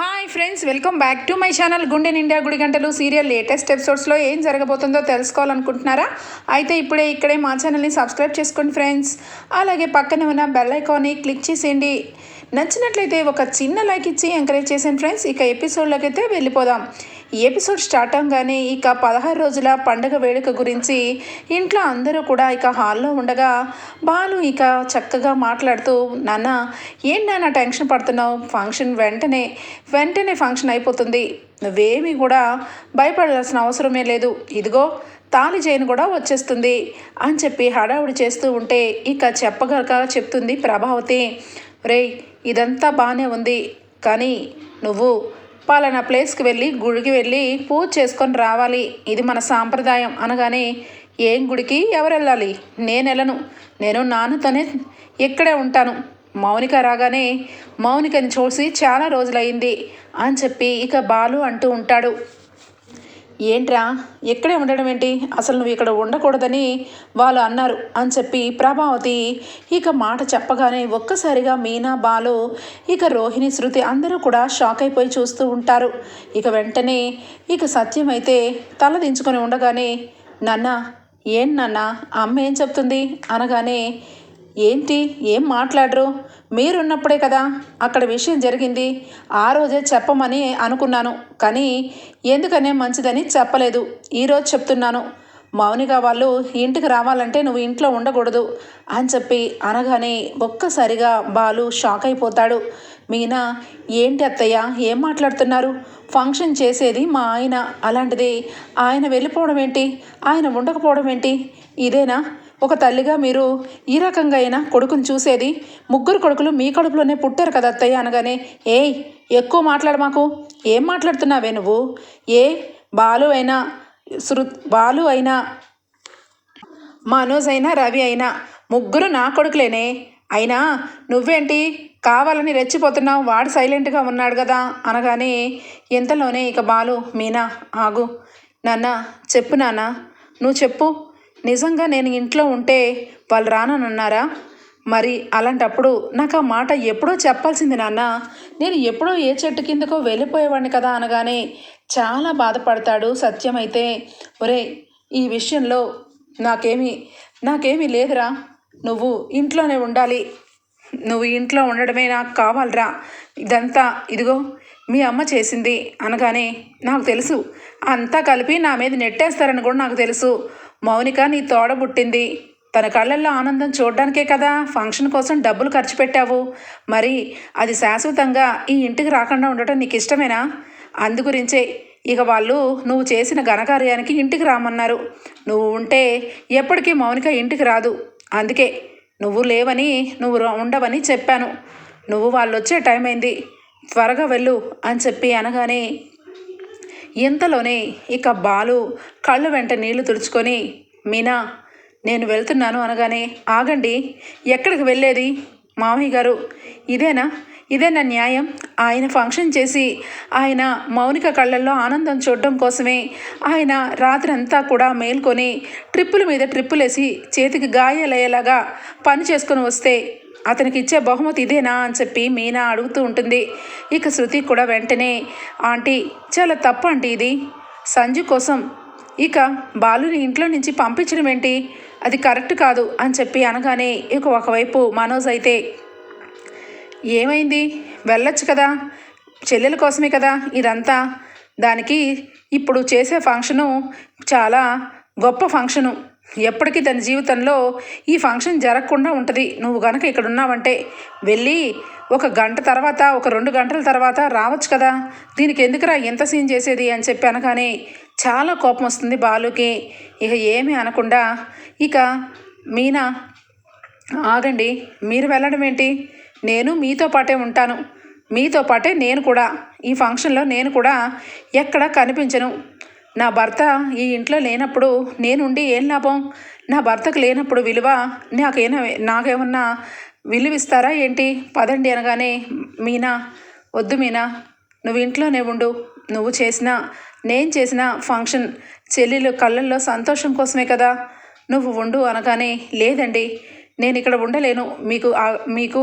Hi friends welcome back to my channel గుండె నిండా గుడి గంటలు సీరియల్ లేటెస్ట్ ఎపిసోడ్స్లో ఏం జరగబోతుందో తెలుసుకోవాలనుకుంటున్నారా? అయితే ఇప్పుడే ఇక్కడే మా ఛానల్ని సబ్స్క్రైబ్ చేసుకోండి ఫ్రెండ్స్ అలాగే పక్కన ఉన్న బెల్ ఐకాన్ని క్లిక్ చేసేయండి. నచ్చినట్లయితే ఒక చిన్న లైక్ ఇచ్చి ఎంకరేజ్ చేసాను ఫ్రెండ్స్. ఇక ఎపిసోడ్లోకి అయితే వెళ్ళిపోదాం. ఈ ఎపిసోడ్ స్టార్ట్ అవగానే ఇక పదహారు రోజుల పండగ వేడుక గురించి ఇంట్లో అందరూ కూడా ఇక హాల్లో ఉండగా బాలు ఇక చక్కగా మాట్లాడుతూ నాన్న ఏం నాన్న టెన్షన్ పడుతున్నావు? ఫంక్షన్ వెంటనే వెంటనే ఫంక్షన్ అయిపోతుంది. నువ్వేమీ కూడా భయపడాల్సిన అవసరమే లేదు. ఇదిగో తాలి చేయను కూడా వచ్చేస్తుంది అని చెప్పి హడావుడి చేస్తూ ఉంటే ఇక చెప్పగలక చెప్తుంది ప్రభావతి. రేయ్ ఇదంతా బాగానే ఉంది. కానీ నువ్వు పలానా ప్లేస్కి వెళ్ళి గుడికి వెళ్ళి పూజ చేసుకొని రావాలి. ఇది మన సాంప్రదాయం అనగానే ఏం గుడికి ఎవరు వెళ్ళాలి? నేను వెళ్ళను. నేను నాన్నతోనే ఇక్కడే ఉంటాను. మౌనిక రాగానే మౌనికని చూసి చాలా రోజులైంది అని చెప్పి ఇక బాలు అంటూ ఉంటాడు. ఏంట్రా? ఇక్కడే ఉండడం ఏంటి? అసలు నువ్వు ఇక్కడ ఉండకూడదని వాళ్ళు అన్నారు అని చెప్పి ప్రభావతి ఇక మాట చెప్పగానే ఒక్కసారిగా మీనా బాలు ఇక రోహిణి శృతి అందరూ కూడా షాక్ అయిపోయి చూస్తూ ఉంటారు. ఇక వెంటనే ఇక సత్యం అయితే తల దించుకొని ఉండగానే నాన్న ఏం నాన్న? అమ్మ ఏం చెప్తుంది? అనగానే ఏంటి? ఏం మాట్లాడరు? మీరున్నప్పుడే కదా అక్కడ విషయం జరిగింది. ఆ రోజే చెప్పమని అనుకున్నాను. కానీ ఎందుకనే మంచిదని చెప్పలేదు. ఈరోజు చెప్తున్నాను. మౌనిగా వాళ్ళు ఇంటికి రావాలంటే నువ్వు ఇంట్లో ఉండకూడదు అని చెప్పి అనగానే ఒక్కసారిగా బాలు షాక్ అయిపోతాడు. మీనా ఏంటి అత్తయ్య ఏం మాట్లాడుతున్నారు? ఫంక్షన్ చేసేది మా ఆయన. అలాంటిది ఆయన వెళ్ళిపోవడం ఏంటి? ఆయన ఉండకపోవడం ఏంటి? ఇదేనా? ఒక తల్లిగా మీరు ఈ రకంగా అయినా కొడుకుని చూసేది? ముగ్గురు కొడుకులు మీ కడుపులోనే పుట్టారు కదా అత్తయ్య అనగానే ఏయ్ ఎక్కువ మాట్లాడు మాకు. ఏం మాట్లాడుతున్నావే నువ్వు? ఏ బాలు అయినా శృ బాలు అయినా మనోజ్ అయినా రవి అయినా ముగ్గురు నా కొడుకులేనే. అయినా నువ్వేంటి? కావాలని రెచ్చిపోతున్నావు వాడు సైలెంట్గా ఉన్నాడు కదా అనగానే ఎంతలోనే ఇక బాలు మీనా ఆగు. నాన్న చెప్పు నాన్న. నువ్వు చెప్పు. నిజంగా నేను ఇంట్లో ఉంటే వాళ్ళు రానన్నారా? మరి అలాంటప్పుడు నాకు ఆ మాట ఎప్పుడో చెప్పాల్సింది నాన్న. నేను ఎప్పుడో ఏ చెట్టు కిందకో వెళ్ళిపోయేవాడిని కదా అనగానే చాలా బాధపడతాడు సత్యం అయితే. ఒరే ఈ విషయంలో నాకేమీ నాకేమీ లేదురా. నువ్వు ఇంట్లోనే ఉండాలి. నువ్వు ఇంట్లో ఉండడమే నాకు కావాలరా. ఇదంతా ఇదిగో మీ అమ్మ చేసింది అనగానే నాకు తెలుసు. అంతా కలిపి నా మీద నెట్టేస్తారని కూడా నాకు తెలుసు. మౌనిక నీ తోడ పుట్టింది. తన కళ్ళల్లో ఆనందం చూడడానికే కదా ఫంక్షన్ కోసం డబ్బులు ఖర్చు పెట్టావు. మరి అది శాశ్వతంగా ఈ ఇంటికి రాకుండా ఉండటం నీకు ఇష్టమేనా అందుగురించే ఇక వాళ్ళు నువ్వు చేసిన ఘనకార్యానికి ఇంటికి రామన్నారు. నువ్వు ఉంటే ఎప్పటికీ మౌనిక ఇంటికి రాదు. అందుకే నువ్వు లేవని నువ్వు ఉండవని చెప్పాను. నువ్వు వాళ్ళు వచ్చే టైం అయింది త్వరగా వెళ్ళు అని చెప్పి అనగానే ఇంతలోనే ఇక బాలు కళ్ళు వెంట నీళ్ళు తుడుచుకొని మీనా నేను వెళ్తున్నాను అనగానే ఆగండి ఎక్కడికి వెళ్ళేది? మామయ్య గారు ఇదేనా? ఇదేనా న్యాయం? ఆయన ఫంక్షన్ చేసి ఆయన మౌనిక కళ్ళల్లో ఆనందం చూడడం కోసమే ఆయన రాత్రంతా కూడా మేల్కొని ట్రిప్పుల మీద ట్రిప్పులేసి చేతికి గాయాలయ్యేలాగా పని చేసుకొని వస్తే అతనికి ఇచ్చే బహుమతి ఇదేనా అని చెప్పి మీనా అడుగుతూ ఉంటుంది. ఇక శృతి కూడా వెంటనే ఆంటీ చాలా తప్పు అంటే ఇది. సంజు కోసం ఇక బాలుని ఇంట్లో నుంచి పంపించడం ఏంటి? అది కరెక్ట్ కాదు అని చెప్పి అనగానే ఇక ఒకవైపు మనోజ్ అయితే ఏమైంది? వెళ్ళొచ్చు కదా. చెల్లెల కోసమే కదా ఇదంతా. దానికి ఇప్పుడు చేసే ఫంక్షను చాలా గొప్ప ఫంక్షను. ఎప్పటికీ తన జీవితంలో ఈ ఫంక్షన్ జరగకుండా ఉంటుంది. నువ్వు గనక ఇక్కడ ఉన్నావంటే వెళ్ళి ఒక గంట తర్వాత ఒక రెండు గంటల తర్వాత రావచ్చు కదా. దీనికి ఎందుకురా ఎంత సీన్ చేసేది అని చెప్పి అనగానే చాలా కోపం వస్తుంది బాలుకి. ఇక ఏమీ అనకుండా ఇక మీనా ఆగండి మీరు వెళ్ళడం ఏంటి? నేను మీతో పాటే ఉంటాను. మీతో పాటే నేను కూడా. ఈ ఫంక్షన్లో నేను కూడా ఎక్కడ కనిపించను. నా భర్త ఈ ఇంట్లో లేనప్పుడు నేనుండి ఏం లాభం? నా భర్తకు లేనప్పుడు విలువ నాకేనా నాకేమన్నా విలువిస్తారా ఏంటి? పదండి అనగానే మీనా వద్దు మీనా నువ్వు ఇంట్లోనే ఉండు. నువ్వు చేసిన నేను చేసిన ఫంక్షన్ చెల్లెలు కళ్ళల్లో సంతోషం కోసమే కదా. నువ్వు ఉండు అనగానే లేదండి నేను ఇక్కడ ఉండలేను. మీకు మీకు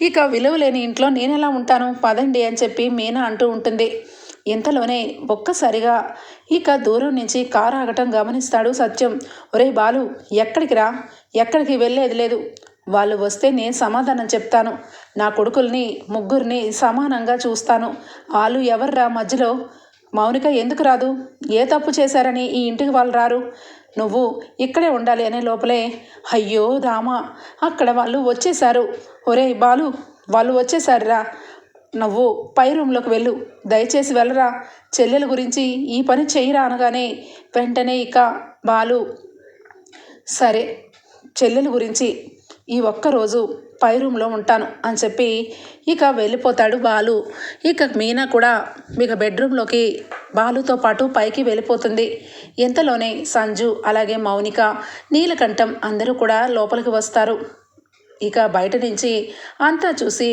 ఇక విలువ లేని ఇంట్లో నేను ఎలా ఉంటాను? పదండి అని చెప్పి మీనా అంటూ ఉంటుంది. ఇంతలోనే ఒక్కసారిగా ఇక దూరం నుంచి కారు ఆగటం గమనిస్తాడు సత్యం. ఒరే బాలు ఎక్కడికి రా? ఎక్కడికి వెళ్ళేది లేదు. వాళ్ళు వస్తే నేను సమాధానం చెప్తాను. నా కొడుకుల్ని ముగ్గురిని సమానంగా చూస్తాను. వాళ్ళు ఎవర్రా మధ్యలో? మౌనిక ఎందుకు రాదు? ఏ తప్పు చేశారని ఈ ఇంటికి వాళ్ళు రారు? నువ్వు ఇక్కడే ఉండాలి అనే లోపలే. అయ్యో రామా అక్కడ వాళ్ళు వచ్చేశారు. ఒరే బాలు వాళ్ళు వచ్చేసారురా నువ్వు పై రూమ్లోకి వెళ్ళు. దయచేసి వెళ్ళరా. చెల్లెల గురించి ఈ పని చెయ్యరా అనగానే వెంటనే ఇక బాలు సరే చెల్లెల గురించి ఈ ఒక్కరోజు పై రూమ్లో ఉంటాను అని చెప్పి ఇక వెళ్ళిపోతాడు బాలు. ఇక మీనా కూడా ఇక బెడ్రూమ్లోకి బాలుతో పాటు పైకి వెళ్ళిపోతుంది. ఇంతలోనే సంజు అలాగే మౌనిక నీలకంఠం అందరూ కూడా లోపలికి వస్తారు. ఇక బయట నుంచి అంతా చూసి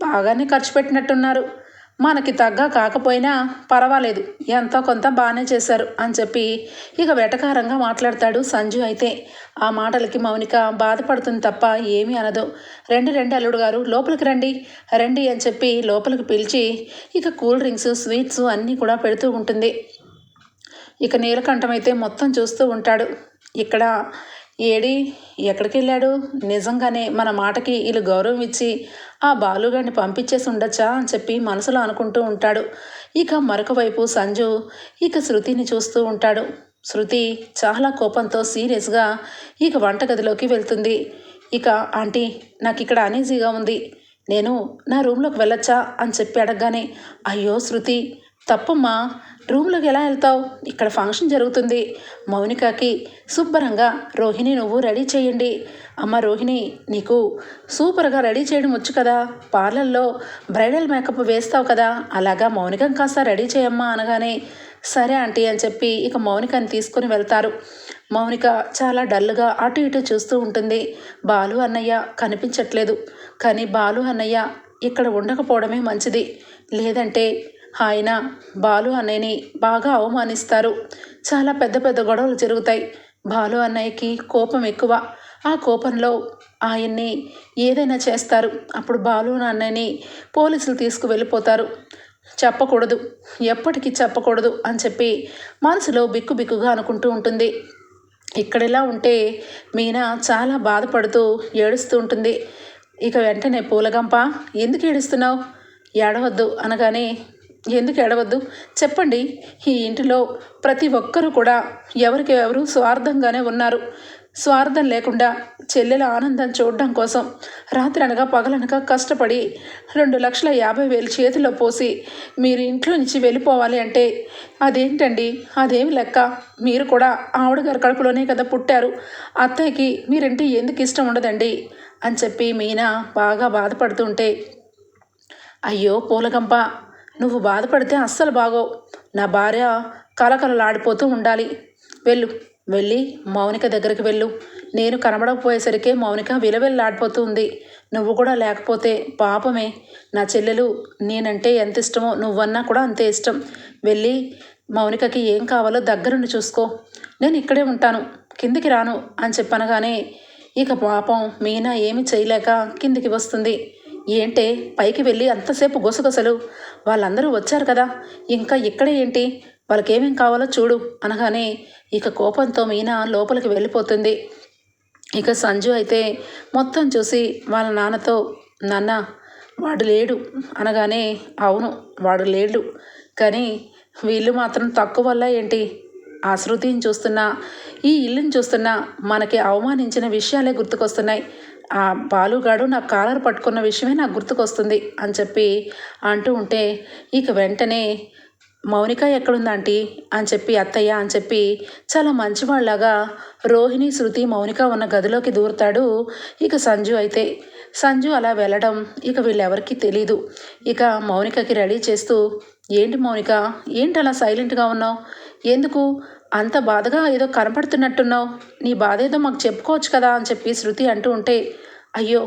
బాగానే ఖర్చు పెట్టినట్టున్నారు. మనకి తగ్గ కాకపోయినా పర్వాలేదు. ఎంతో కొంత బాగానే చేశారు అని చెప్పి ఇక వెటకారంగా మాట్లాడతాడు సంజు అయితే. ఆ మాటలకి మౌనిక బాధపడుతుంది తప్ప ఏమీ అనదు. రండి రండి అల్లుడు గారు లోపలికి రండి రండి అని చెప్పి లోపలికి పిలిచి ఇక కూల్ డ్రింక్స్ స్వీట్స్ అన్నీ కూడా పెడుతూ ఉంటుంది. ఇక నీలకంఠం అయితే మొత్తం చూస్తూ ఉంటాడు. ఇక్కడ ఏడి ఎక్కడికి వెళ్ళాడు నిజంగానే మన మాటకి వీళ్ళు గౌరవం ఇచ్చి ఆ బాలుగాడిని పంపించేసి ఉండొచ్చా అని చెప్పి మనసులో అనుకుంటూ ఉంటాడు. ఇక మరొక వైపు సంజు ఇక శృతిని చూస్తూ ఉంటాడు. శృతి చాలా కోపంతో సీరియస్గా ఇక వంటగదిలోకి వెళ్తుంది. ఇక ఆంటీ నాకు ఇక్కడ అనీజీగా ఉంది. నేను నా రూమ్లోకి వెళ్ళొచ్చా? అని చెప్పి అడగగానే అయ్యో శృతి తప్పమ్మా రూమ్లోకి ఎలా వెళ్తావు? ఇక్కడ ఫంక్షన్ జరుగుతుంది. మౌనికకి శుభ్రంగా రోహిణి నువ్వు రెడీ చేయండి. అమ్మ రోహిణి నీకు సూపర్గా రెడీ చేయడం వచ్చు కదా. పార్లర్లో బ్రైడల్ మేకప్ వేస్తావు కదా. అలాగా మౌనికం కాస్త రెడీ చేయమ్మా అనగానే సరే ఆంటీ అని చెప్పి ఇక మౌనికని తీసుకుని వెళ్తారు. మౌనిక చాలా డల్గా అటు ఇటు చూస్తూ ఉంటుంది. బాలు అన్నయ్య కనిపించట్లేదు. కానీ బాలు అన్నయ్య ఇక్కడ ఉండకపోవడమే మంచిది. లేదంటే ఆయన బాలు అన్నయ్యని బాగా అవమానిస్తారు. చాలా పెద్ద పెద్ద గొడవలు జరుగుతాయి. బాలు అన్నయ్యకి కోపం ఎక్కువ. ఆ కోపంలో ఆయన్ని ఏదైనా చేస్తారు. అప్పుడు బాలు అన్నయ్యని పోలీసులు తీసుకు వెళ్ళిపోతారు చెప్పకూడదు. ఎప్పటికీ చెప్పకూడదు అని చెప్పి మనసులో బిక్కు బిక్కుగా అనుకుంటూ ఉంటుంది. ఇక్కడిలా ఉంటే మీనా చాలా బాధపడుతూ ఏడుస్తూ ఉంటుంది. ఇక వెంటనే పూలగంప ఎందుకు ఏడుస్తున్నావు? ఏడవద్దు అనగానే ఎందుకు ఏడవద్దు? చెప్పండి. ఈ ఇంటిలో ప్రతి ఒక్కరూ కూడా ఎవరికి ఎవరు స్వార్థంగానే ఉన్నారు. స్వార్థం లేకుండా చెల్లెల ఆనందం చూడడం కోసం రాత్రి అనగా పగలనగా కష్టపడి రెండు లక్షల యాభై వేలు చేతిలో పోసి మీరు ఇంట్లో నుంచి వెళ్ళిపోవాలి అంటే అదేంటండి? అదేమి లెక్క? మీరు కూడా ఆవిడగారి కడుపులోనే కదా పుట్టారు. అత్తయ్యకి మీరంటే ఎందుకు ఇష్టం ఉండదండి? అని చెప్పి మీనా బాగా బాధపడుతుంటే అయ్యో పూలగంప నువ్వు బాధపడితే అస్సలు బాగోవు. నా భార్య కలకలలాడిపోతూ ఉండాలి. వెళ్ళు. వెళ్ళి మౌనిక దగ్గరికి వెళ్ళు. నేను కనబడకపోయేసరికి మౌనిక విలవిల్లాడిపోతూ ఉంది. నువ్వు కూడా లేకపోతే పాపమే. నా చెల్లెలు నేనంటే ఎంత ఇష్టమో నువ్వన్నా కూడా అంతే ఇష్టం. వెళ్ళి మౌనికకి ఏం కావాలో దగ్గరుండి చూసుకో. నేను ఇక్కడే ఉంటాను. కిందికి రాను అని చెప్పనగానే ఇక పాపం మీనా ఏమి చేయలేక కిందికి వస్తుంది. ఏంటే పైకి వెళ్ళి అంతసేపు గుసగుసలు? వాళ్ళందరూ వచ్చారు కదా. ఇంకా ఇక్కడే ఏంటి? వాళ్ళకేమేం కావాలో చూడు అనగానే ఇక కోపంతో మీనా లోపలికి వెళ్ళిపోతుంది. ఇక సంజు అయితే మొత్తం చూసి వాళ్ళ నాన్నతో నాన్న వాడు లేడు అనగానే అవును వాడు లేడు. కానీ వీళ్ళు మాత్రం తక్కువ వల్ల ఏంటి? ఆ శృతిని చూస్తున్నా ఈ ఇల్లుని చూస్తున్నా మనకి అవమానించిన విషయాలే గుర్తుకొస్తున్నాయి. ఆ బాలుగాడు నా కాలర్ పట్టుకున్న విషయమే నాకు గుర్తుకొస్తుంది అని చెప్పి అంటూ ఉంటే ఇక వెంటనే మౌనిక ఎక్కడుందంటీ అని చెప్పి అత్తయ్య అని చెప్పి చాలా మంచివాళ్ళలాగా రోహిణి శృతి మౌనిక ఉన్న గదిలోకి దూరుతాడు. ఇక సంజు అయితే సంజు అలా వెళ్ళడం ఇక వీళ్ళెవరికీ తెలీదు. ఇక మౌనికకి రెడీ చేస్తూ ఏంటి మౌనిక? ఏంటి అలా సైలెంట్గా ఉన్నావు? ఎందుకు? అంత బాధగా ఏదో కనపడుతున్నట్టున్నావు. నీ బాధ ఏదో మాకు చెప్పుకోవచ్చు కదా అని చెప్పి శృతి అంటూ ఉంటే అయ్యో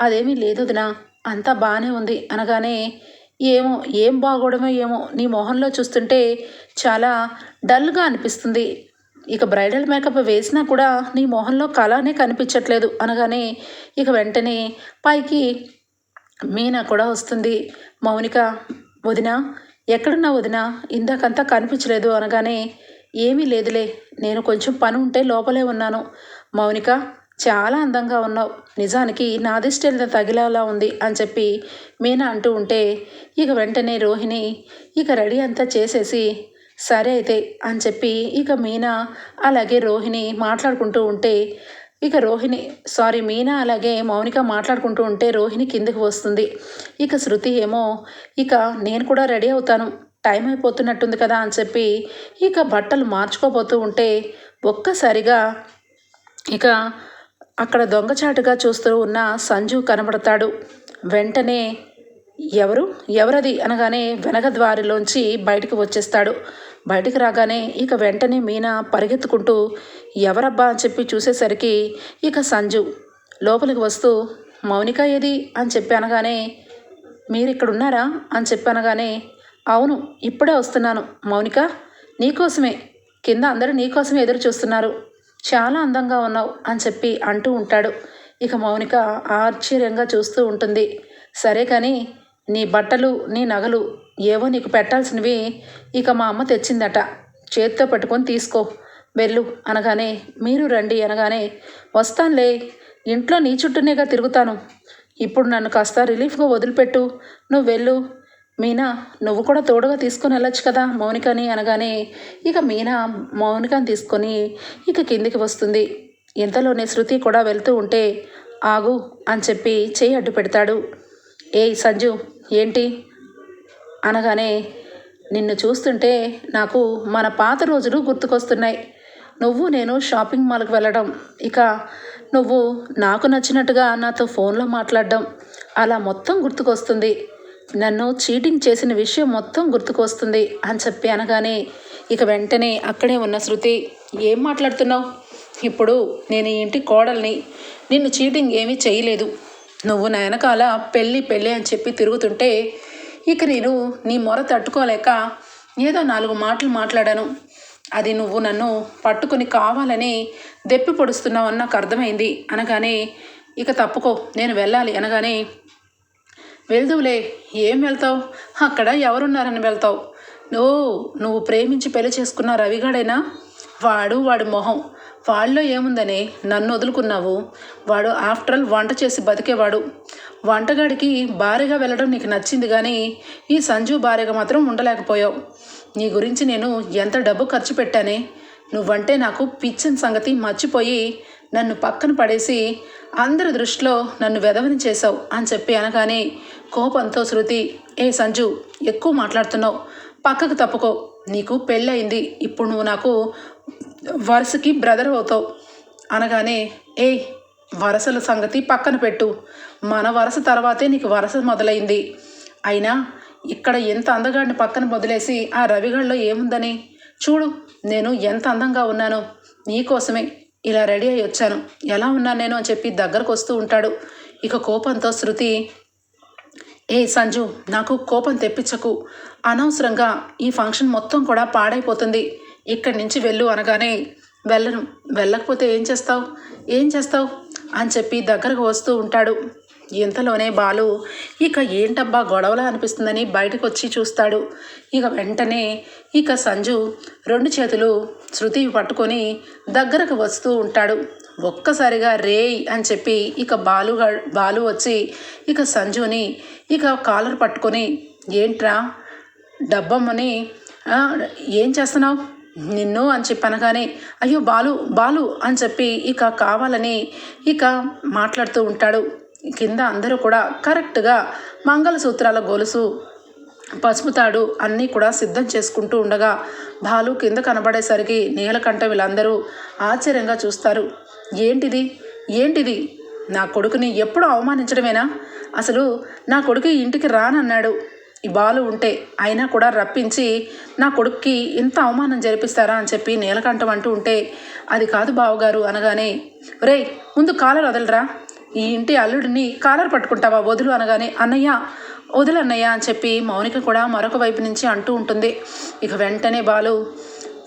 అదేమీ లేదు వదినా అంతా బాగానే ఉంది అనగానే ఏమో ఏం బాగోడమో ఏమో నీ మొహంలో చూస్తుంటే చాలా డల్గా అనిపిస్తుంది. ఇక బ్రైడల్ మేకప్ వేసినా కూడా నీ మొహంలో కళనే కనిపించట్లేదు అనగానే ఇక వెంటనే పైకి మీనా కూడా వస్తుంది. మౌనిక వదిన ఎక్కడున్నా వదిన? ఇందాకంతా కనిపించలేదు అనగానే ఏమీ లేదులే నేను కొంచెం పని ఉంటే లోపలే ఉన్నాను. మౌనిక చాలా అందంగా ఉన్నావు. నిజానికి నా తగిలేలా ఉంది అని చెప్పి మీనా అంటూ ఉంటే ఇక వెంటనే రోహిణి ఇక రెడీ అంతా చేసేసి సరే అయితే అని చెప్పి ఇక మీనా అలాగే రోహిణి మాట్లాడుకుంటూ ఉంటే ఇక రోహిణి సారీ మీనా అలాగే మౌనిక మాట్లాడుకుంటూ ఉంటే రోహిణి కిందకి వస్తుంది. ఇక శృతి ఏమో ఇక నేను కూడా రెడీ అవుతాను టైం అయిపోతున్నట్టుంది కదా అని చెప్పి ఇక బట్టలు మార్చుకోబోతూ ఉంటే ఒక్కసారిగా ఇక అక్కడ దొంగచాటుగా చూస్తూ ఉన్న సంజు కనబడతాడు. వెంటనే ఎవరు? ఎవరది? అనగానే వెనక ద్వారిలోంచి బయటికి వచ్చేస్తాడు. బయటికి రాగానే ఇక వెంటనే మీనా పరిగెత్తుకుంటూ ఎవరబ్బా? అని చెప్పి చూసేసరికి ఇక సంజు లోపలికి వస్తూ మౌనిక ఏది? అని చెప్పి అనగానే మీరు ఇక్కడ ఉన్నారా అని చెప్పి అనగానే అవును ఇప్పుడే వస్తున్నాను. మౌనిక నీకోసమే కింద అందరూ నీకోసమే ఎదురు చూస్తున్నారు. చాలా అందంగా ఉన్నావు అని చెప్పి అంటూ ఉంటాడు. ఇక మౌనిక ఆశ్చర్యంగా చూస్తూ ఉంటుంది. సరే కానీ నీ బట్టలు నీ నగలు ఏవో నీకు పెట్టాల్సినవి ఇక మా అమ్మ తెచ్చిందట. చేత్తో పట్టుకొని తీసుకో. వెళ్ళు అనగానే మీరు రండి అనగానే వస్తానులే ఇంట్లో నీ చుట్టూనేగా తిరుగుతాను. ఇప్పుడు నన్ను కాస్త రిలీఫ్గా వదిలిపెట్టు. నువ్వు వెళ్ళు. మీనా నువ్వు కూడా తోడుగా తీసుకొని వెళ్ళొచ్చు కదా మౌనికని అనగానే ఇక మీనా మౌనికని తీసుకొని ఇక కిందికి వస్తుంది. ఇంతలోనే శృతి కూడా వెళ్తూ ఉంటే ఆగు అని చెప్పి చేయి అడ్డు పెడతాడు ఏయ్ సంజు ఏంటి? అనగానే నిన్ను చూస్తుంటే నాకు మన పాత రోజులు గుర్తుకొస్తున్నాయి. నువ్వు నేను షాపింగ్ మాల్కి వెళ్ళడం. ఇక నువ్వు నాకు నచ్చినట్టుగా నాతో ఫోన్లో మాట్లాడడం. అలా మొత్తం గుర్తుకొస్తుంది. నన్ను చీటింగ్ చేసిన విషయం మొత్తం గుర్తుకొస్తుంది అని చెప్పి అనగానే ఇక వెంటనే అక్కడే ఉన్న శృతి ఏం మాట్లాడుతున్నావు? ఇప్పుడు నేను ఈ ఇంటి కోడల్ని నిన్ను చీటింగ్ ఏమీ చేయలేదు. నువ్వు నా వెనకాల పెళ్ళి పెళ్ళి అని చెప్పి తిరుగుతుంటే ఇక నేను నీ మొర తట్టుకోలేక ఏదో నాలుగు మాటలు మాట్లాడాను. అది నువ్వు నన్ను పట్టుకుని కావాలని దెప్పి పొడుస్తున్నావు అని నాకు అర్థమైంది. అనగానే ఇక తప్పుకో నేను వెళ్ళాలి. అనగానే వెళ్దువులే ఏం వెళ్తావు? అక్కడ ఎవరున్నారని వెళ్తావు? నువ్వు నువ్వు ప్రేమించి పెళ్ళి చేసుకున్న రవిగాడేనా? వాడు వాడి మొహం. వాళ్ళలో ఏముందని నన్ను వదులుకున్నావు. వాడు ఆఫ్టర్ ఆల్ వంట చేసి బతికేవాడు. వంటగాడికి భార్యగా వెళ్ళడం నీకు నచ్చింది కానీ ఈ సంజు భార్యగా మాత్రం ఉండలేకపోయావు. నీ గురించి నేను ఎంత డబ్బు ఖర్చు పెట్టానే? నువ్వంటే నాకు పిచ్చిన సంగతి మర్చిపోయి నన్ను పక్కన పడేసి అందరి దృష్టిలో నన్ను వెదవని చేశావు అని చెప్పి అనగానే కోపంతో శృతి ఏ సంజు ఎక్కువ మాట్లాడుతున్నావు. పక్కకు తప్పుకో. నీకు పెళ్ళయింది. ఇప్పుడు నువ్వు నాకు వరుసకి బ్రదర్ అవుతావు. అనగానే ఏ వరసల సంగతి పక్కన పెట్టు. మన వరస తర్వాతే నీకు వరస మొదలైంది. అయినా ఇక్కడ ఎంత అందగాడిని పక్కన వదిలేసి ఆ రవిగడిలో ఏముందని? చూడు నేను ఎంత అందంగా ఉన్నానో. నీకోసమే ఇలా రెడీ అయి వచ్చాను. ఎలా ఉన్నాను నేను అని చెప్పి దగ్గరకు వస్తూ ఉంటాడు. ఇక కోపంతో శృతి ఏ సంజు నాకు కోపం తెప్పించకు. అనవసరంగా ఈ ఫంక్షన్ మొత్తం కూడా పాడైపోతుంది. ఇక్కడి నుంచి వెళ్ళు అనగానే వెళ్ళను. వెళ్ళకపోతే ఏం చేస్తావు? ఏం చేస్తావు? అని చెప్పి దగ్గరకు వస్తూ ఉంటాడు. ఇంతలోనే బాలు ఇక ఏంటబ్బా గొడవలా అనిపిస్తుందని బయటకు వచ్చి చూస్తాడు. ఇక వెంటనే ఇక సంజు రెండు చేతులు శృతి పట్టుకొని దగ్గరకు వస్తూ ఉంటాడు. ఒక్కసారిగా రేయ్ అని చెప్పి ఇక బాలు బాలు వచ్చి ఇక సంజుని ఇక కాలర్ పట్టుకొని ఏంట్రా? డబ్బమ్మని ఏం చేస్తున్నావు? నిన్ను అని చెప్పి అనగానే అయ్యో బాలు బాలు అని చెప్పి ఇక కావాలని ఇక మాట్లాడుతూ ఉంటాడు. కింద అందరూ కూడా కరెక్ట్గా మంగళసూత్రాల గొలుసు పసుపు తాడు అన్నీ కూడా సిద్ధం చేసుకుంటూ ఉండగా బాలు కింద కనబడేసరికి నీలకంఠ వీళ్ళందరూ ఆశ్చర్యంగా చూస్తారు. ఏంటిది? ఏంటిది? నా కొడుకుని ఎప్పుడు అవమానించడమేనా? అసలు నా కొడుకు ఇంటికి రానన్నాడు. ఈ బాలు ఉంటే అయినా కూడా రప్పించి నా కొడుక్కి ఇంత అవమానం జరిపిస్తారా అని చెప్పి నీలకంఠం అంటూ ఉంటే అది కాదు బావగారు అనగానే రే ముందు కాలర్ వదలరా. ఈ ఇంటి అల్లుడిని కాలర్ పట్టుకుంటావా వదులు అనగానే అన్నయ్య వదులు అన్నయ్య అని చెప్పి మౌనిక కూడా మరొక వైపు నుంచి అంటూ ఉంటుంది. ఇక వెంటనే బాలు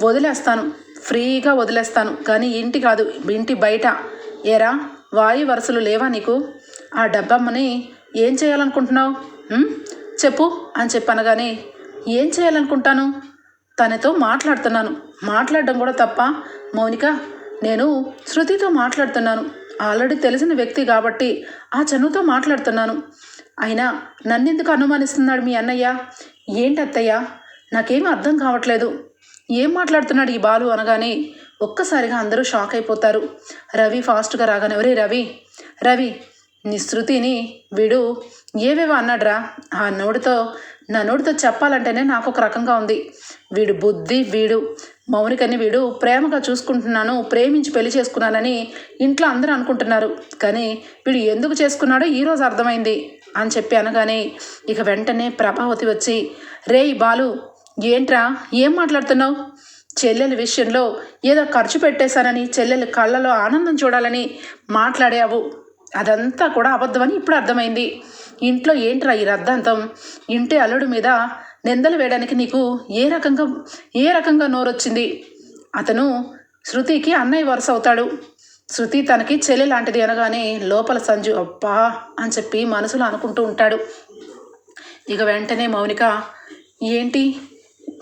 వదిలేస్తాను ఫ్రీగా వదిలేస్తాను కానీ ఇంటి కాదు ఇంటి బయట. ఏరా వాయు వరుసలు లేవా నీకు? ఆ డబ్బమ్మని ఏం చేయాలనుకుంటున్నావు? చెప్పు అని చెప్పనగానే ఏం చేయాలనుకుంటాను? తనతో మాట్లాడుతున్నాను. మాట్లాడడం కూడా తప్ప మౌనిక నేను శృతితో మాట్లాడుతున్నాను. ఆల్రెడీ తెలిసిన వ్యక్తి కాబట్టి ఆ చనువుతో మాట్లాడుతున్నాను. అయినా నన్నెందుకు అనుమానిస్తున్నాడు మీ అన్నయ్య? ఏంటి అత్తయ్య? నాకేమీ అర్థం కావట్లేదు. ఏం మాట్లాడుతున్నాడు ఈ బాలు అనగానే ఒక్కసారిగా అందరూ షాక్ అయిపోతారు. రవి ఫాస్ట్గా రాగానే ఒరే రవి రవి నీ శృతిని వీడు. ఏవేవో అన్నాడురా. ఆ నోడితో నా నోడితో చెప్పాలంటేనే నాకు ఒక రకంగా ఉంది. వీడు బుద్ధి వీడు. మౌనికని వీడు ప్రేమగా చూసుకుంటున్నాను ప్రేమించి పెళ్ళి చేసుకున్నానని ఇంట్లో అందరూ అనుకుంటున్నారు. కానీ వీడు ఎందుకు చేసుకున్నాడో ఈరోజు అర్థమైంది అని చెప్పి అనగానే ఇక వెంటనే ప్రభావతి వచ్చి రేయ్ బాలు ఏంట్రా? ఏం మాట్లాడుతున్నావు? చెల్లెల విషయంలో ఏదో ఖర్చు పెట్టేశానని చెల్లెలు కళ్ళలో ఆనందం చూడాలని మాట్లాడావు. అదంతా కూడా అబద్ధమని ఇప్పుడు అర్థమైంది. ఇంట్లో ఏంట్రా ఈ రద్దాంతం? ఇంటి అల్లుడి మీద నిందలు వేయడానికి నీకు ఏ రకంగా ఏ రకంగా నోరొచ్చింది? అతను శృతికి అన్నయ్య వరుస అవుతాడు. శృతి తనకి చెల్లి లాంటిది అనగానే లోపల సంజు అబ్బా అని చెప్పి మనసులో అనుకుంటూ ఉంటాడు. ఇక వెంటనే మౌనిక ఏంటి?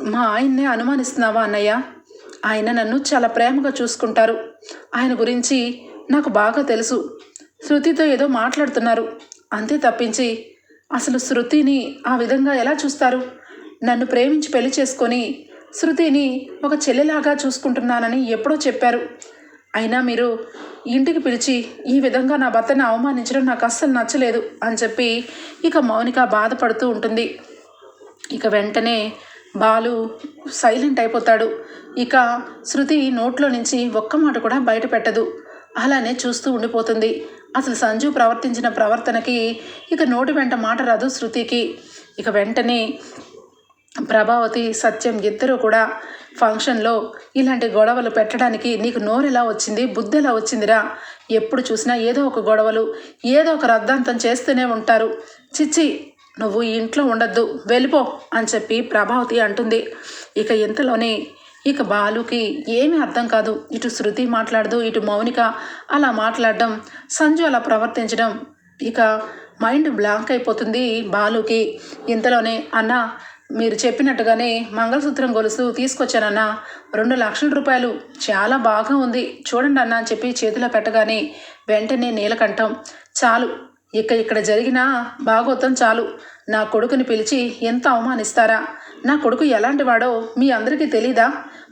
మా ఆయన్నే అనుమానిస్తున్నావా అన్నయ్య? ఆయన నన్ను చాలా ప్రేమగా చూసుకుంటారు. ఆయన గురించి నాకు బాగా తెలుసు. శృతితో ఏదో మాట్లాడుతున్నారు. అంతే తప్పించి అసలు శృతిని ఆ విధంగా ఎలా చూస్తారు? నన్ను ప్రేమించి పెళ్ళి చేసుకొని శృతిని ఒక చెల్లెలాగా చూసుకుంటున్నానని ఎప్పుడో చెప్పారు. అయినా మీరు ఇంటికి పిలిచి ఈ విధంగా నా భర్తని అవమానించడం నాకు అస్సలు నచ్చలేదు అని చెప్పి ఇక మౌనిక బాధపడుతూ ఉంటుంది. ఇక వెంటనే బాలు సైలెంట్ అయిపోతాడు. ఇక శృతి నోట్లో నుంచి ఒక్క మాట కూడా బయట పెట్టదు. అలానే చూస్తూ ఉండిపోతుంది. అసలు సంజు ప్రవర్తించిన ప్రవర్తనకి ఇక నోటి వెంట మాట రాదు శృతికి. ఇక వెంటనే ప్రభావతి సత్యం ఇద్దరు కూడా ఫంక్షన్లో ఇలాంటి గొడవలు పెట్టడానికి నీకు నోరు వచ్చింది? బుద్ధి ఎలా వచ్చిందిరా? ఎప్పుడు చూసినా ఏదో ఒక గొడవలు ఏదో ఒక రద్దాంతం చేస్తూనే ఉంటారు. చిచ్చి నువ్వు ఈ ఇంట్లో ఉండొద్దు వెళ్ళిపో అని చెప్పి ప్రభావతి అంటుంది. ఇక ఇంతలోనే ఇక బాలుకి ఏమీ అర్థం కాదు. ఇటు శృతి మాట్లాడదు ఇటు మౌనిక అలా మాట్లాడడం సంజు అలా ప్రవర్తించడం. ఇక మైండ్ బ్లాంక్ అయిపోతుంది బాలుకి. ఇంతలోనే అన్న మీరు చెప్పినట్టుగానే మంగళసూత్రం గొలుసు తీసుకొచ్చానన్న. రెండు లక్షల రూపాయలు. చాలా బాగా ఉంది. చూడండి అన్న అని చెప్పి చేతిలో పెట్టగానే వెంటనే నీలకంఠం చాలు. ఇక ఇక్కడ జరిగిన భాగోతం చాలు. నా కొడుకుని పిలిచి ఎంత అవమానిస్తారా? నా కొడుకు ఎలాంటి వాడో మీ అందరికీ తెలీదా?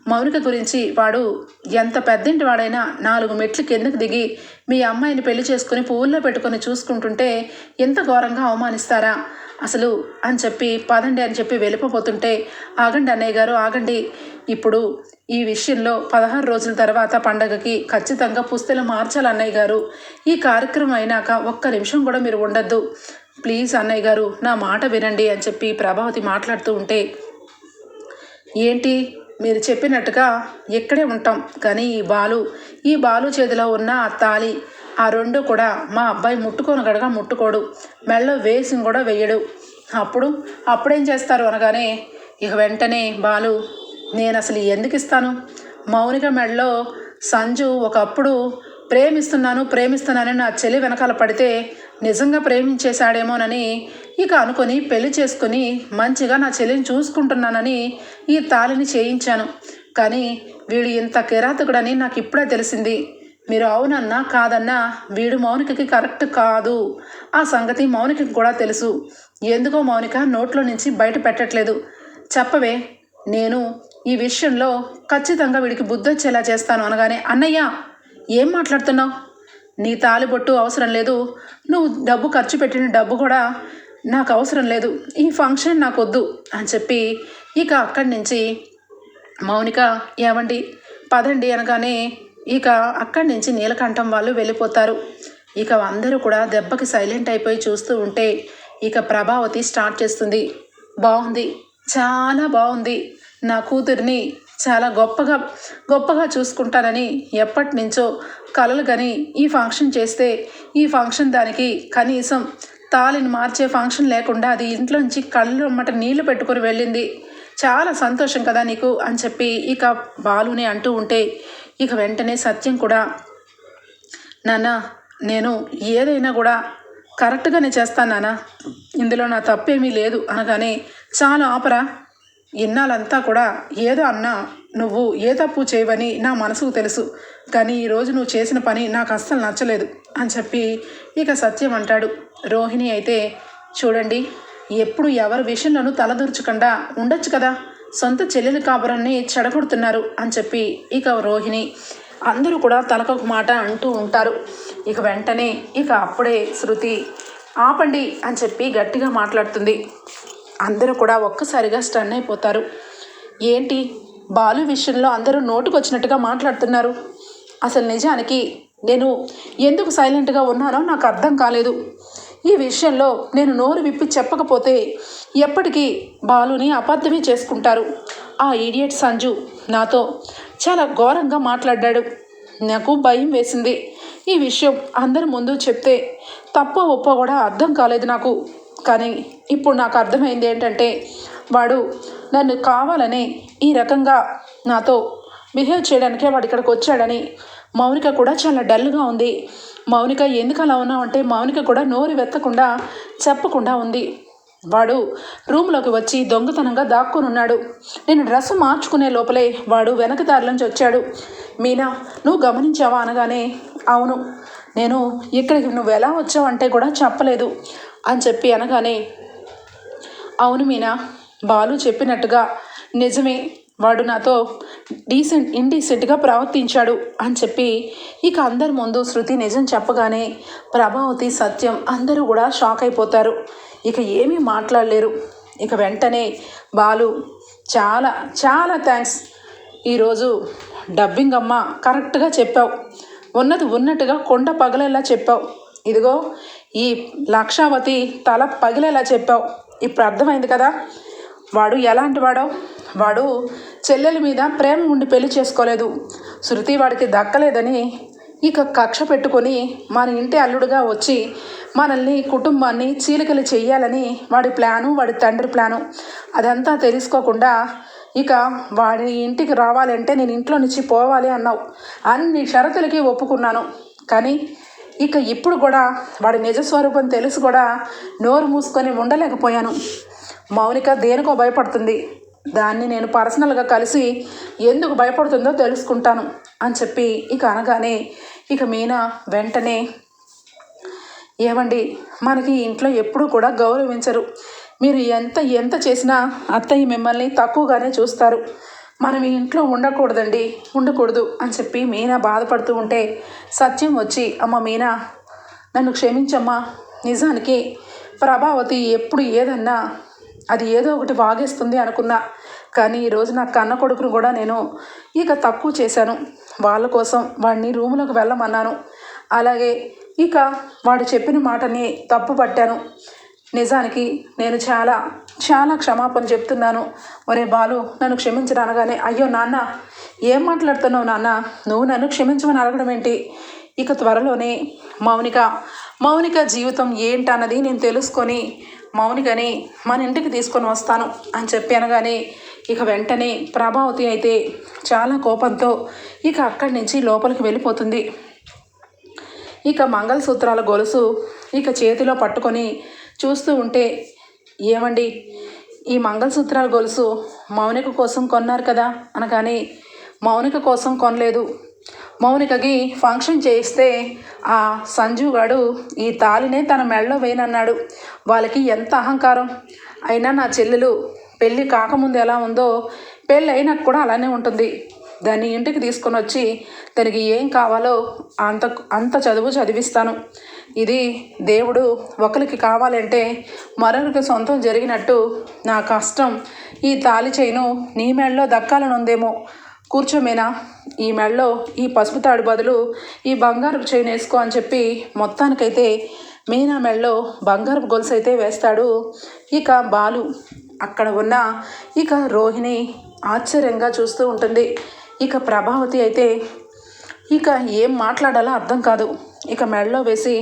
మౌనిక గురించి వాడు ఎంత పెద్దింటి వాడైనా నాలుగు మెట్లు కిందకు దిగి మీ అమ్మాయిని పెళ్ళి చేసుకుని పువ్వుల్లో పెట్టుకొని చూసుకుంటుంటే ఎంత ఘోరంగా అవమానిస్తారా? అసలు అని చెప్పి పదండి అని చెప్పి వెళ్ళిపోతుంటే ఆగండి అన్నయ్య గారు ఆగండి. ఇప్పుడు ఈ విషయంలో పదహారు రోజుల తర్వాత పండగకి ఖచ్చితంగా పుస్తలు మార్చాలి అన్నయ్య గారు. ఈ కార్యక్రమం అయినాక ఒక్క నిమిషం కూడా మీరు ఉండొద్దు. ప్లీజ్ అన్నయ్య గారు నా మాట వినండి అని చెప్పి ప్రభావతి మాట్లాడుతూ ఉంటే ఏంటి? మీరు చెప్పినట్టుగా ఇక్కడే ఉంటాం. కానీ ఈ బాలు ఈ బాలు చేతిలో ఉన్న ఆ తాళి ఆ రెండు కూడా మా అబ్బాయి ముట్టుకోను గడగా ముట్టుకోడు. మెళ్ళో వేసి కూడా వేయడు. అప్పుడు అప్పుడేం చేస్తారు అనగానే ఇక వెంటనే బాలు నేను అసలు ఎందుకు ఇస్తాను? మౌనిక మెడలో సంజు ఒకప్పుడు ప్రేమిస్తున్నాను ప్రేమిస్తున్నానని నా చెల్లి వెనకాల పడితే నిజంగా ప్రేమించేశాడేమోనని ఇక అనుకొని పెళ్ళి చేసుకుని మంచిగా నా చెల్లిని చూసుకుంటున్నానని ఈ తాళిని చేయించాను. కానీ వీడు ఇంత కిరాతకుడని నాకు ఇప్పుడే తెలిసింది. మీరు అవునన్నా కాదన్నా వీడు మౌనికకి కరెక్ట్ కాదు. ఆ సంగతి మౌనికకి కూడా తెలుసు. ఎందుకో మౌనిక నోట్లో నుంచి బయట పెట్టట్లేదు. చెప్పవే నేను ఈ విషయంలో ఖచ్చితంగా వీడికి బుద్ధి వచ్చేలా చేస్తాను అనగానే అన్నయ్య ఏం మాట్లాడుతున్నావు? నీ తాలిబొట్టు అవసరం లేదు. నువ్వు డబ్బు ఖర్చు పెట్టిన డబ్బు కూడా నాకు అవసరం లేదు. ఈ ఫంక్షన్ నాకు వద్దు అని చెప్పి ఇక అక్కడి నుంచి మౌనిక ఏమండి పదండి అనగానే ఇక అక్కడి నుంచి నీలకంఠం వాళ్ళు వెళ్ళిపోతారు. ఇక అందరూ కూడా దెబ్బకి సైలెంట్ అయిపోయి చూస్తూ ఉంటే ఇక ప్రభావతి స్టార్ట్ చేస్తుంది. బాగుంది చాలా బాగుంది నా కూతురిని చాలా గొప్పగా గొప్పగా చూసుకుంటానని ఎప్పటి నుంచో కలలు కానీ ఈ ఫంక్షన్ చేస్తే ఈ ఫంక్షన్ దానికి కనీసం తాళిని మార్చే ఫంక్షన్ లేకుండా అది ఇంట్లో నుంచి కళ్ళు అమ్మట నీళ్ళు పెట్టుకొని వెళ్ళింది. చాలా సంతోషం కదా నీకు అని చెప్పి ఇక బాలుని అంటూ ఉంటే ఇక వెంటనే సత్యం కూడా నాన్న నేను ఏదైనా కూడా కరెక్ట్గానే చేస్తాను నాన్న. ఇందులో నా తప్పేమీ లేదు అనగానే చాలా ఆపరా. ఇన్నాళ్ళంతా కూడా ఏదో అన్నా నువ్వు ఏ తప్పు చేయవని నా మనసుకు తెలుసు. కానీ ఈరోజు నువ్వు చేసిన పని నాకు అస్సలు నచ్చలేదు అని చెప్పి ఇక సత్యం అంటాడు. రోహిణి అయితే చూడండి ఎప్పుడు ఎవరి విషయంలోనూ తలదూర్చకుండా ఉండొచ్చు కదా? సొంత చెల్లెలు కాపురాన్ని చెడగొడుతున్నారు అని చెప్పి ఇక రోహిణి అందరూ కూడా తలకొక మాట అంటూ ఉంటారు. ఇక వెంటనే ఇక అప్పుడే శృతి ఆపండి అని చెప్పి గట్టిగా మాట్లాడుతుంది. అందరూ కూడా ఒక్కసారిగా స్టన్ అయిపోతారు. ఏంటి? బాలు విషయంలో అందరూ నోటుకొచ్చినట్టుగా మాట్లాడుతున్నారు. అసలు నిజానికి నేను ఎందుకు సైలెంట్గా ఉన్నానో నాకు అర్థం కాలేదు. ఈ విషయంలో నేను నోరు విప్పి చెప్పకపోతే ఎప్పటికీ బాలుని అబద్ధమే చేసుకుంటారు. ఆ ఈడియట్ సంజు నాతో చాలా ఘోరంగా మాట్లాడాడు. నాకు భయం వేసింది. ఈ విషయం అందరి ముందు చెప్తే తప్ప ఒప్ప కూడా అర్థం కాలేదు నాకు. కానీ ఇప్పుడు నాకు అర్థమైంది ఏంటంటే వాడు నన్ను కావాలని ఈ రకంగా నాతో బిహేవ్ చేయడానికే వాడు ఇక్కడికి వచ్చాడని మౌనిక కూడా చాలా డల్గా ఉంది. మౌనిక ఎందుకు అలా ఉన్నావు అంటే మౌనిక కూడా నోరు వెత్తకుండా చెప్పకుండా ఉంది. వాడు రూమ్లోకి వచ్చి దొంగతనంగా దాక్కునున్నాడు. నేను డ్రెస్ మార్చుకునే లోపలే వాడు వెనక దారిలోంచి వచ్చాడు. మీనా నువ్వు గమనించావా అనగానే అవును నేను ఇక్కడికి నువ్వు ఎలా వచ్చావు అంటే కూడా చెప్పలేదు అని చెప్పి అనగానే అవును మీనా బాలు చెప్పినట్టుగా నిజమే. వాడు నాతో డీసెంట్ ఇండీసెంట్గా ప్రవర్తించాడు అని చెప్పి ఇక అందరి ముందు శృతి నిజం చెప్పగానే ప్రభావతి సత్యం అందరూ కూడా షాక్ అయిపోతారు. ఇక ఏమీ మాట్లాడలేరు. ఇక వెంటనే బాలు చాలా చాలా థ్యాంక్స్ ఈరోజు డబ్బింగ్ అమ్మ కరెక్ట్గా చెప్పావు. ఉన్నది ఉన్నట్టుగా కొండ పగలేలా చెప్పావు. ఇదిగో ఈ లక్షావతి తల పగిలేలా చెప్పావు. ఇప్పుడు అర్థమైంది కదా? వాడు ఎలాంటి వాడో? వాడు చెల్లెల మీద ప్రేమ ఉండి పెళ్ళి చేసుకోలేదు. శృతి వాడికి దక్కలేదని ఇక కక్ష పెట్టుకొని మన ఇంటి అల్లుడుగా వచ్చి మనల్ని కుటుంబాన్ని చీలికలు చేయాలని వాడి ప్లాను వాడి తండ్రి ప్లాను. అదంతా తెలుసుకోకుండా ఇక వాడి ఇంటికి రావాలంటే నేను ఇంట్లో నుంచి పోవాలి అన్నావు. అన్ని షరతులకి ఒప్పుకున్నాను. కానీ ఇక ఇప్పుడు కూడా వాడి నిజస్వరూపం తెలుసు కూడా నోరు మూసుకొని ఉండలేకపోయాను. మౌనిక దేనికో భయపడుతుంది. దాన్ని నేను పర్సనల్గా కలిసి ఎందుకు భయపడుతుందో తెలుసుకుంటాను అని చెప్పి ఇక అనగానే ఇక మీనా వెంటనే ఏమండి మనకి ఇంట్లో ఎప్పుడూ కూడా గౌరవించరు. మీరు ఎంత ఎంత చేసినా అత్తయ్య మిమ్మల్ని తక్కువగానే చూస్తారు. మనం ఈ ఇంట్లో ఉండకూడదండి ఉండకూడదు అని చెప్పి మీనా బాధపడుతూ ఉంటే సత్యం వచ్చి అమ్మ మీనా నన్ను క్షమించమ్మా. నిజానికి ప్రభావతి ఎప్పుడు ఏదన్నా అది ఏదో ఒకటి వాగేస్తుంది అనుకున్నా. కానీ ఈరోజు నా కన్న కొడుకును కూడా నేను ఇక తక్కువ చేశాను. వాళ్ళ కోసం వాడిని రూములోకి వెళ్ళమన్నాను. అలాగే ఇక వాడు చెప్పిన మాటని తప్పు పట్టాను. నిజానికి నేను చాలా చాలా క్షమాపణ చెప్తున్నాను. ఒరే బాలు నన్ను క్షమించను అనగానే అయ్యో నాన్న ఏం మాట్లాడుతున్నావు నాన్న? నువ్వు నన్ను క్షమించమని అడగడం ఏంటి? ఇక త్వరలోనే మౌనిక మౌనిక జీవితం ఏంటన్నది నేను తెలుసుకొని మౌనికని మన ఇంటికి తీసుకొని వస్తాను అని చెప్పి అనగానే ఇక వెంటనే ప్రభావతి అయితే చాలా కోపంతో ఇక అక్కడి నుంచి లోపలికి వెళ్ళిపోతుంది. ఇక మంగళసూత్రాల గొలుసు ఇక చేతిలో పట్టుకొని చూస్తూ ఉంటే ఏమండి ఈ మంగళసూత్రాల గొలుసు మౌనిక కోసం కొన్నారు కదా అనగానే మౌనిక కోసం కొనలేదు. మౌనికకి ఫంక్షన్ చేయిస్తే ఆ సంజు ఈ తాలినే తన మెడలో వేయనన్నాడు. వాళ్ళకి ఎంత అహంకారం. అయినా నా చెల్లెలు పెళ్ళి కాకముందు ఎలా ఉందో పెళ్ళి అయినాక కూడా అలానే ఉంటుంది. దాన్ని ఇంటికి తీసుకొని వచ్చి దానికి ఏం కావాలో అంత అంత చదువు చదివిస్తాను. ఇది దేవుడు ఒకరికి కావాలంటే మరొకరికి సొంతం జరిగినట్టు నా కష్టం. ఈ తాలి చైను నీ మెడలో దక్కాలనుందేమో. కూర్చోమేనా? ఈ మెడలో ఈ పసుపు తాడు బదులు ఈ బంగారు చైన్ వేసుకో అని చెప్పి మొత్తానికైతే మీనా మెడలో బంగారపు గొలుసు అయితే వేస్తాడు. ఇక బాలు. అక్కడ ఉన్న ఇక రోహిణి ఆశ్చర్యంగా చూస్తూ ఉంటుంది. ఇక ప్రభావతి అయితే ఇక ఏం మాట్లాడాలో అర్థం కాదు. ఇక మెడలో వేసి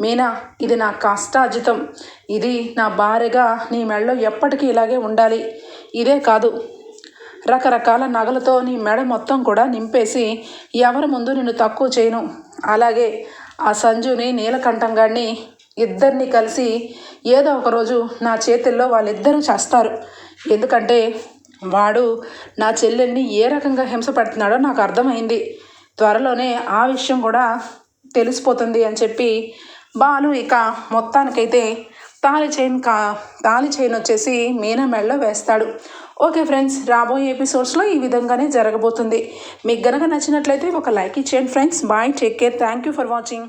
మీనా ఇది నా కష్టార్జితం. ఇది నా భార్యగా నీ మెడలో ఎప్పటికీ ఇలాగే ఉండాలి. ఇదే కాదు. రకరకాల నగలతో నీ మెడ మొత్తం కూడా నింపేసి ఎవరి ముందు నిన్ను తక్కువ చేయను. అలాగే ఆ సంజుని నీలకంఠం గారిని ఇద్దరిని కలిసి ఏదో ఒక రోజు నా చేతుల్లో వాళ్ళిద్దరూ చేస్తారు. ఎందుకంటే వాడు నా చెల్లెల్ని ఏ రకంగా హింస పెడుతున్నాడో నాకు అర్థమైంది. త్వరలోనే ఆ విషయం కూడా తెలిసిపోతుంది అని చెప్పి బాలు ఇక మొత్తానికైతే తాళి చైన్ కా తాళి చైన్ వచ్చేసి మీనా మెడలో వేస్తాడు. ఓకే ఫ్రెండ్స్ రాబోయే ఎపిసోడ్స్లో ఈ విధంగానే జరగబోతుంది. మీకు గనక నచ్చినట్లయితే ఒక లైక్ ఇచ్చేయండి friends. Bye take care. Thank you for watching.